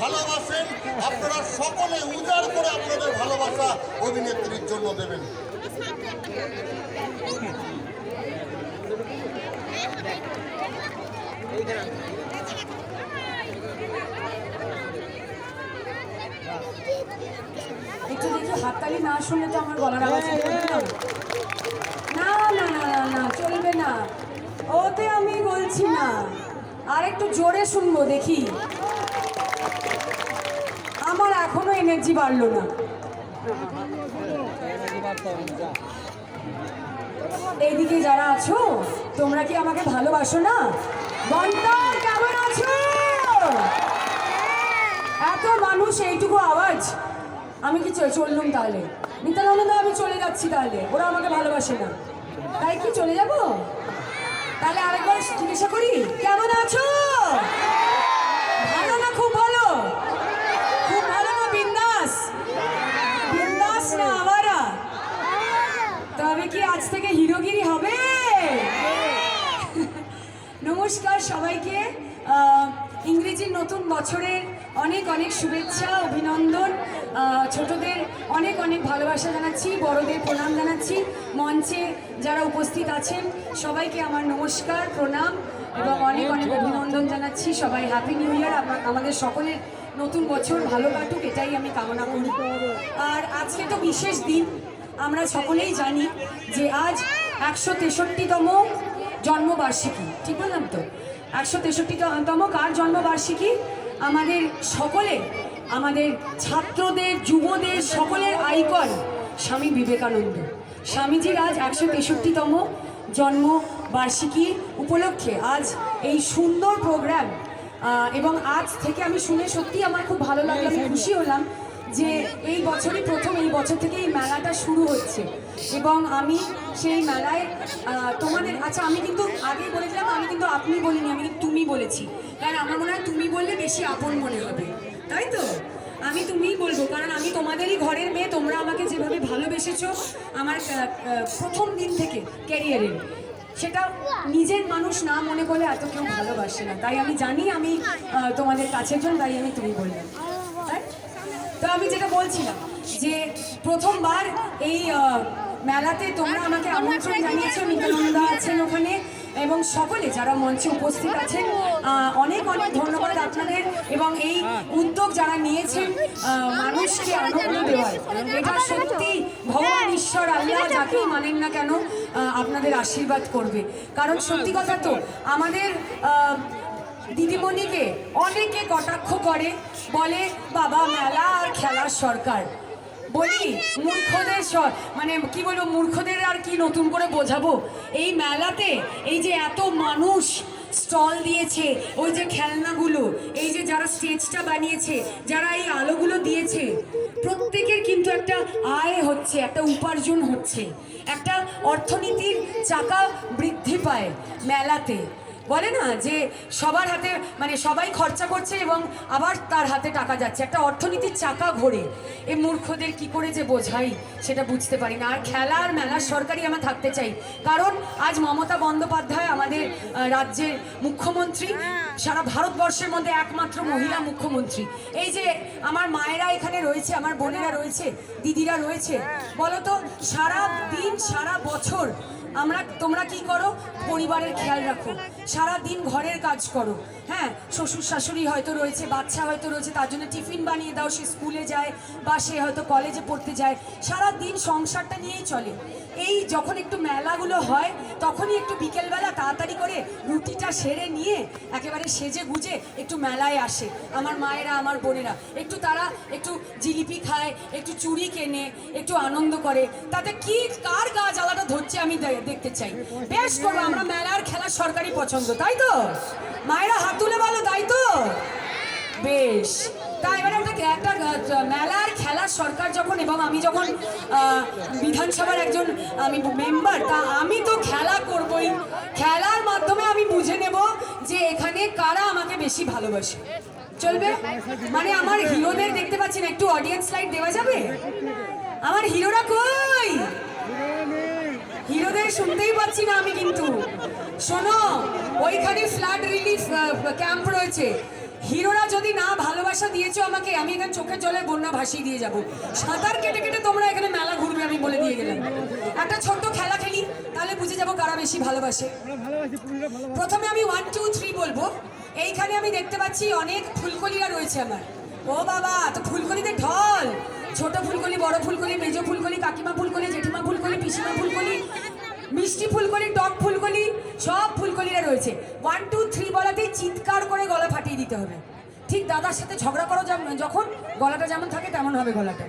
ভালোবাসেন, আপনারা সকলে উজাড় করে আপনাদের ভালোবাসা অভিনেত্রীর জন্য দেবেন। একটু দেখি, হাততালি না শুনলে তো আমার গলার আওয়াজ না? না না না না চলবে না। ওতে আমি বলছি না। আর একটু জোরে শুনব, দেখি। আমার এখনও এনার্জি বাড়লো না। এইদিকে যারা আছো, তোমরা কি আমাকে ভালোবাসো না? কেমন আছো? এত মানুষ, এইটুকু আওয়াজ। আমি কি চললুম তাহলে? নিত্যানন্দ আমি চলে যাচ্ছি তাহলে। ওরা আমাকে ভালোবাসে না। তাই কি চলে যাব? তাহলে আরেকবার জিজ্ঞাসা করি, কেমন আছো ভালো না খুব ভালো খুব ভালো না বিন্দাস বিন্দাস না আবারা তবে কি আজ থেকে হিরোগিরি হবে? নমস্কার সবাইকে। ইংরেজির নতুন বছরের অনেক অনেক শুভেচ্ছা, অভিনন্দন। ছোটদের অনেক অনেক ভালোবাসা জানাচ্ছি, বড়দের প্রণাম জানাচ্ছি। মঞ্চে যারা উপস্থিত আছেন, সবাইকে আমার নমস্কার, প্রণাম এবং অনেক অনেক অভিনন্দন জানাচ্ছি। সবাই হ্যাপি নিউ ইয়ার আমাদের সকলের নতুন বছর ভালো কাটুক, এটাই আমি কামনা করি। আর আজকে তো বিশেষ দিন। আমরা সকলেই জানি যে আজ একশো তেষট্টিতম জন্মবার্ষিকী, ঠিক বললাম তো? একশো তেষট্টিতম কার জন্মবার্ষিকী? আমাদের সকলের, আমাদের ছাত্রদের, যুবদের সকলের আইকন স্বামী বিবেকানন্দ। স্বামীজির আজ একশো তেষট্টিতম জন্মবার্ষিকী উপলক্ষে আজ এই সুন্দর প্রোগ্রাম এবং আজ থেকে আমি শুনে সত্যি আমার খুব ভালো লাগল খুশি হলাম। যে এই বছরই প্রথম, এই বছর থেকে এই মেলাটা শুরু হচ্ছে। এবং আমি সেই মেলায় তোমাদের আচ্ছা আমি কিন্তু আগেই বলেছিলাম, আমি কিন্তু আপনি বলিনি, আমি কিন্তু তুমি বলেছি। কারণ আমার মনে হয় তুমি বললে বেশি আপন মনে হবে। তাই তো? আমি তুমিই বলব, কারণ আমি তোমাদেরই ঘরের মেয়ে, তোমরা আমাকে যেভাবে ভালোবেসেছো আমার প্রথম দিন থেকে ক্যারিয়ারের সেটা নিজের মানুষ না মনে করলে এত কেউ ভালোবাসে না। তাই আমি জানি আমি তোমাদের কাছের জন্য তাই আমি তুমি বললাম। তাই? তো আমি যেটা বলছিলাম যে প্রথমবার এই মেলাতে তোমরা আমাকে আমন্ত্রণ জানিয়েছো, নিত্যানন্দা আছেন ওখানে এবং সকলে যারা মঞ্চে উপস্থিত আছেন অনেক অনেক ধন্যবাদ আপনাদের এবং এই উদ্যোগ যারা নিয়েছেন মানুষকে আনন্দ দেওয়ার। এটা সত্যি ভগবান ঈশ্বর, আল্লাহ যাকেই মানেন না কেন আপনাদের আশীর্বাদ করবে। কারণ সত্যি কথা তো, আমাদের দিদিমণিকে অনেকে কটাক্ষ করে, বলে, বাবা, মেলা আর খেলার সরকার। বলি, মূর্খদের স- মানে কি বলব, মূর্খদের আর কি নতুন করে বোঝাবো? এই মেলাতে এই যে এত মানুষ স্টল দিয়েছে, ওই যে খেলনাগুলো, এই যে যারা স্টেজটা বানিয়েছে, যারা এই আলোগুলো দিয়েছে, প্রত্যেকের কিন্তু একটা আয় হচ্ছে, একটা উপার্জন হচ্ছে, একটা অর্থনীতির চাকা বৃদ্ধি পায় মেলাতে। বলে না যে সবার হাতে মানে সবাই খরচা করছে এবং আবার তার হাতে টাকা যাচ্ছে। একটা অর্থনীতির চাকা ঘোরে। এই মূর্খদের কি করে যে বোঝাই? সেটা বুঝতে পারি না। আর খেলা আর মেলার সরকারি আমরা থাকতে চাই। কারণ আজ মমতা বন্দ্যোপাধ্যায় আমাদের রাজ্যের মুখ্যমন্ত্রী। সারা ভারতবর্ষের মধ্যে একমাত্র মহিলা মুখ্যমন্ত্রী। এই যে আমার মায়েরা এখানে রয়েছে আমার বোনেরা রয়েছে দিদিরা রয়েছে বলতো তো সারা দিন সারা বছর আমরা তোমরা কি করো? পরিবারের খেয়াল রাখো। সারা দিন ঘরের কাজ করো। হ্যাঁ শ্বশুর শাশুড়ি হয়তো রয়েছে, বাচ্চা হয়তো রয়েছে, তার জন্য টিফিন বানিয়ে দাও, সে স্কুলে যায় বা সে হয়তো কলেজে পড়তে যায়। সারা দিন সংসারটা নিয়েই চলে। এই যখন একটু মেলাগুলো হয়, তখনই একটু বিকেলবেলা তাড়াতাড়ি করে রুটিটা সেরে নিয়ে একেবারে সেজে গুজে একটু মেলায় আসে। আমার মায়েরা, আমার বোনেরা। একটু তারা একটু জিলিপি খায়, একটু চুড়ি কেনে, একটু আনন্দ করে। তাতে কি, কার গা জ্বালাটা ধরছে আমি দেখতে চাই। বেশ করব আমরা মেলার খেলা সরকারি পছন্দ, তাই তো? মায়েরা হাত তুলে বলো, তাই তো? বেশ। তা এবারে একটা একটা মেলার খেলার সরকার যখন এবং আমি যখন বিধানসভার একজন, আমি মেম্বার তা আমি তো খেলা করবই। খেলার মাধ্যমে আমি বুঝে নেব যে এখানে কারা আমাকে বেশি ভালোবাসে। চলবে? মানে আমার হিরোদের দেখতে পাচ্ছি না, একটু অডিয়েন্স লাইট দেওয়া যাবে? আমার হিরোরা কই? হিরোদের শুনতেই পাচ্ছি না আমি কিন্তু। শোনো, ওইখানে ফ্লাড রিলিফ ক্যাম্প রয়েছে। হিরোরা যদি না ভালোবাসা দিয়েছ আমাকে, আমি এখানে চোখের জলে বন্যা ভাসিয়ে দিয়ে যাব। সাঁতার কেটে কেটে তোমরা এখানে মেলা ঘুরবে, আমি বলে দিয়ে গেলাম। একটা ছোট্ট খেলা খেলি, তাহলে বুঝে যাব কারা বেশি ভালোবাসে। প্রথমে আমি ওয়ান টু থ্রি বলব। এইখানে আমি দেখতে পাচ্ছি অনেক ফুলকলিরা রয়েছে আমার। ও বাবা, তো ফুলকলিতে ঢল। ছোট ফুলকলি, বড় ফুলকলি, মেজো ফুলকলি, কাকিমা ফুলকলি, জেঠিমা ফুলকলি, পিসিমা ফুলকলি মিষ্টি ফুলকলি, টক ফুলকলি, সব ফুলকলিরা রয়েছে। ওয়ান টু থ্রি বলাতেই চিৎকার করে গলা ফাটিয়ে দিতে হবে। ঠিক দাদার সাথে ঝগড়া করো যেমন- যখন গলাটা যেমন থাকে তেমন হবে গলাটা।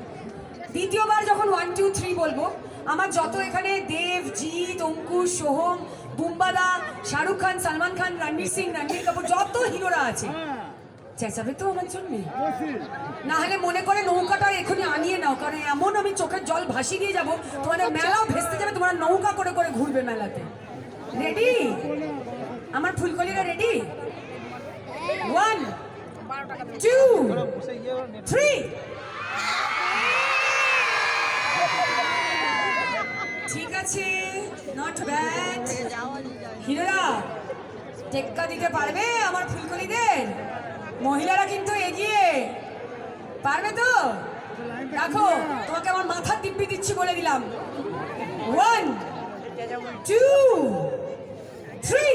দ্বিতীয়বার যখন ওয়ান টু থ্রি বলব, আমার যত এখানে দেব, জিৎ অঙ্কুশ সোহম, বুম্বাদা, শাহরুখ খান, সালমান খান, রণবীর সিং, রণবীর কাপুর, যত হিরোরা আছে চেঁচাবে তো আমার জন্য। না হলে মনে করে নৌকাটা এখনই আনিয়ে নাও কারণ এমন আমি চোখের জল ভাসিয়ে দিয়ে যাব তোমাদের মেলাও ভেস্তে যাবে তোমরা নৌকা করে করে ঘুরবে মেলাতে। রেডি আমার ফুলকলিরা রেডি ওয়ান টু থ্রি ঠিক আছে নট ব্যাড হিরোরা টেক্কা দিতে পারবে আমার ফুলকলিদের? মহিলারা কিন্তু এগিয়ে। পারবে তো? রাখো, তোমাকে আমার মাথার দিব্যি দিচ্ছি বলে দিলাম। ওয়ান টু থ্রি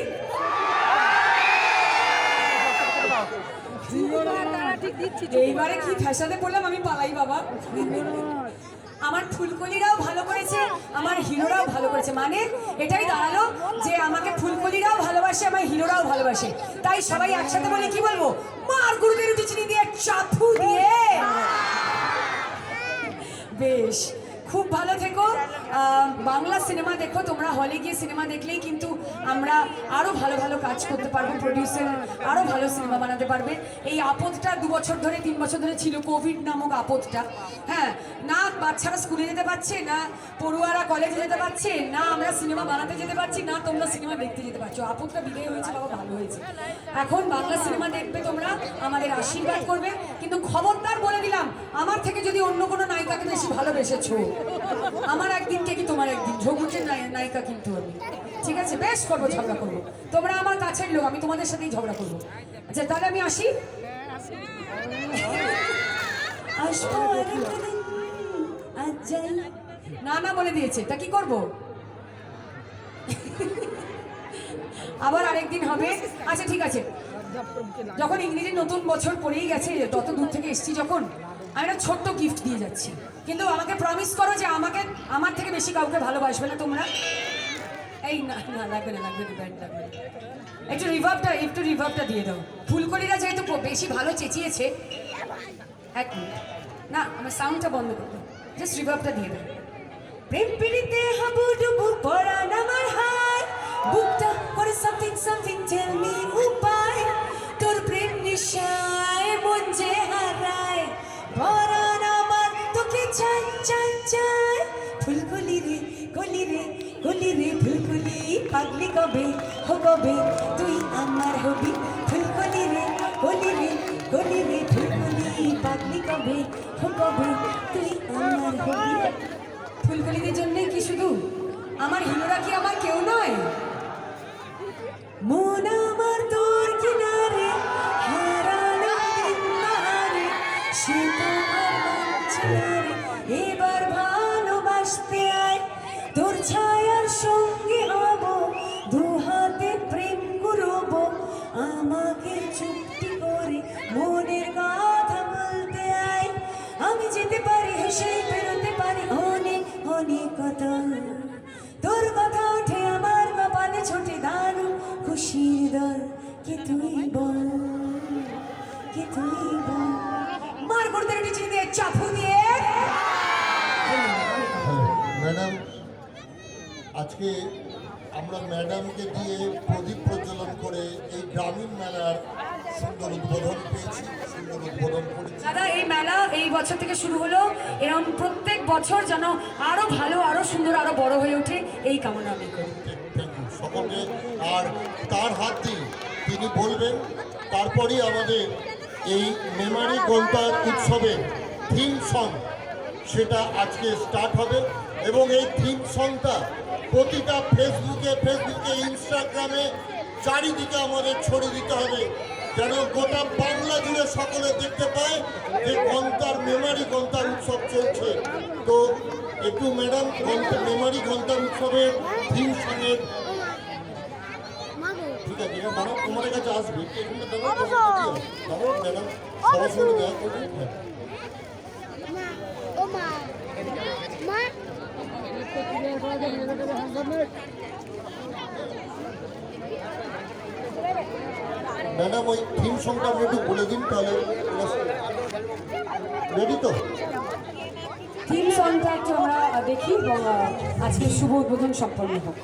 এইবারে কি ফ্যাশনে পড়লাম আমি পালাই, বাবা। আমার ফুলকলিরাও ভালো করেছে, আমার হিরোরাও ভালো করেছে। মানে এটাই দাঁড়াল যে আমাকে ফুলকলিরাও ভালোবাসে, আমার হিরোরাও ভালোবাসে। তাই সবাই একসাথে বলে কি বলব? মার গুরুদের উঠিচিনি দিয়ে চাথু দিয়ে। বেশ, খুব ভালো থেকো। বাংলা সিনেমা দেখো, তোমরা হলে গিয়ে সিনেমা দেখলেই কিন্তু আমরা আরও ভালো ভালো কাজ করতে পারব প্রডিউসার আরও ভালো সিনেমা বানাতে পারবে। এই আপদটা দু বছর ধরে, তিন বছর ধরে ছিল, কোভিড নামক আপদটা। হ্যাঁ না বাচ্চারা স্কুলে যেতে পারছে না পড়ুয়ারা কলেজে যেতে পারছে না আমরা সিনেমা বানাতে যেতে পারছি না তোমরা সিনেমা দেখতে যেতে পারছ। আপদটা বিদায় হয়েছে বাবা ভালো হয়েছে। এখন বাংলা সিনেমা দেখবে তোমরা আমাদের আশীর্বাদ করবে। কিন্তু খবরদার বলে দিলাম আমার থেকে যদি অন্য কোনো নায়িকাকে বেশি ভালোবেসেছো আমার একদিন কে কি তোমার একদিন? ঝগুচে নায়িকা কিন্তু আমি। ঠিক আছে? বেশ করব ঝগড়া করব। তোমরা আমার কাছের লোক আমি তোমাদের সাথেই ঝগড়া করব। আচ্ছা তাহলে আমি আসি? আসব আরেকদিন, না না বলে দিয়েছে তা কি করব? আবার আরেকদিন হবে। আচ্ছা ঠিক আছে। যখন ইংরেজির নতুন বছর পড়েই গেছে তত দূর থেকে এসছি যখন আমি একটা ছোট্ট গিফট দিয়ে যাচ্ছি। কিন্তু আমাকে প্রমিস করো যে আমাকে আমার থেকে বেশি কাউকে ভালোবাসবে না তোমরা। এই না না লাগবে না লাগবে না ব্যান্ড লাগবে একটু রিভার্বটা একটু রিভার্বটা দিয়ে দাও। ফুলকলিরা যেহেতু বেশি ভালো চেঁচিয়েছে এক মিনিট। না আমার সাউন্ডটা বন্ধ করো জাস্ট রিভার্বটা দিয়ে দাও। প্রেম পিড়িতে হাবু ডুবু পড়ান আমার হায় বুকটা করে সামথিং সামথিং টেল মি উপায়। তোর প্রেম নিশায় মন যে হারায়। পরাণ আমার তোকে চাই চাই চাই। ফুলকলি রে, কলি রে কলি রে ফুলকলি। পাগলি কবে, হো কবে? তুই আমার হবি। কবে তুই আমার হবি ফুলকলিদের জন্যই কি শুধু? আমার হিরোরা কি আমার কেউ নয়? মন আমার তোর কিনারে। এবার ভালোবাসতে আয়, তোর ছায়ার সঙ্গে হব, দু হাতে প্রেম করব আমাকে চুক্তি করে মনের কথা পারি হেসে বেরোতে পারি অনেক অনেক কথা। তোর কথা ওঠে আমার কপালে, ছোটে দারু খুশির দল। কে তুই বল? কে তুই বল? মার করতে রেখে দিয়ে চাপু দিয়ে। ম্যাডাম, আজকে আমরা ম্যাডামকে দিয়ে প্রদীপ প্রজ্বলন করে এই গ্রামীণ মেলার সুন্দর উদ্বোধন পেয়েছি সুন্দর উদ্বোধন করেছি। দাদা এই মেলা এই বছর থেকে শুরু হলো। এরকম প্রত্যেক বছর যেন আরও ভালো আরও সুন্দর আরও বড় হয়ে ওঠে এই কামনা আমি করি। সকলকে আর তার হাত দিয়ে তিনি বলবেন তারপরেই আমাদের এই মেমারি গোলতার উৎসবের থিম সং সেটা আজকে স্টার্ট হবে এবং এই থিম সংটা প্রতিটা ফেসবুকে ফেসবুকে ইনস্টাগ্রামে চারিদিকে আমাদের ছড়িয়ে দিতে হবে। যেন গোটা বাংলা জুড়ে সকলে দেখতে পায় যে ঘণ্টার মেমারি ঘণ্টার উৎসব চলছে। তো একটু ম্যাডাম ঘণ্টা মেমারি ঘণ্টার উৎসবের থিম সঙ্গে ঠিক আছে ম্যাডাম তোমার কাছে আসবে। ম্যাডাম দেখা করবে। মা। ম্যাডাম, ওই থিম সংটা একটু বলে দিন তাহলে রেডি তো? থিম সংটা একটু আমরা দেখি এবং আজকে শুভ উদ্বোধন সম্পন্ন হোক।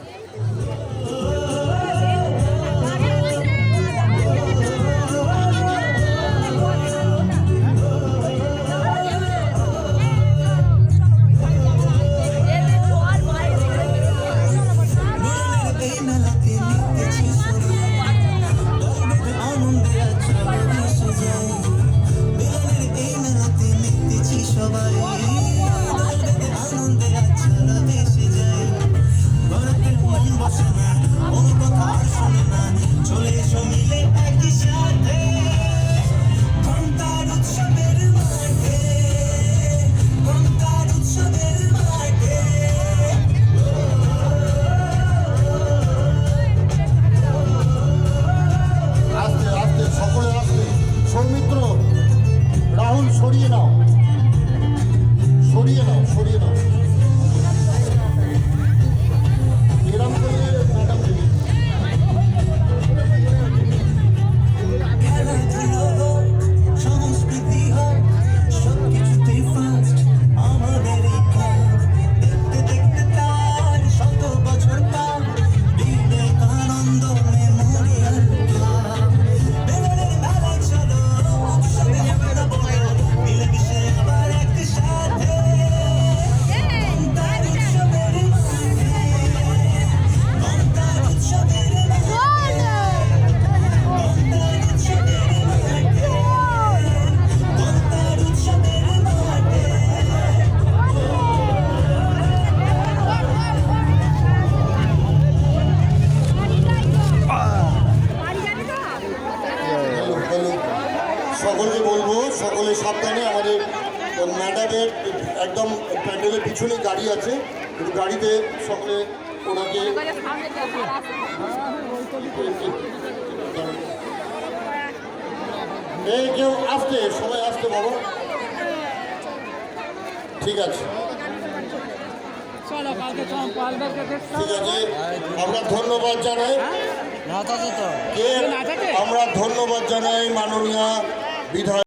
সকলে ওনাকে এই কেউ আসতে সবাই আসতে বাবা ঠিক আছে। ঠিক আমরা ধন্যবাদ জানাই। আছে? আমরা ধন্যবাদ জানাই মাননীয় বিধায়ক।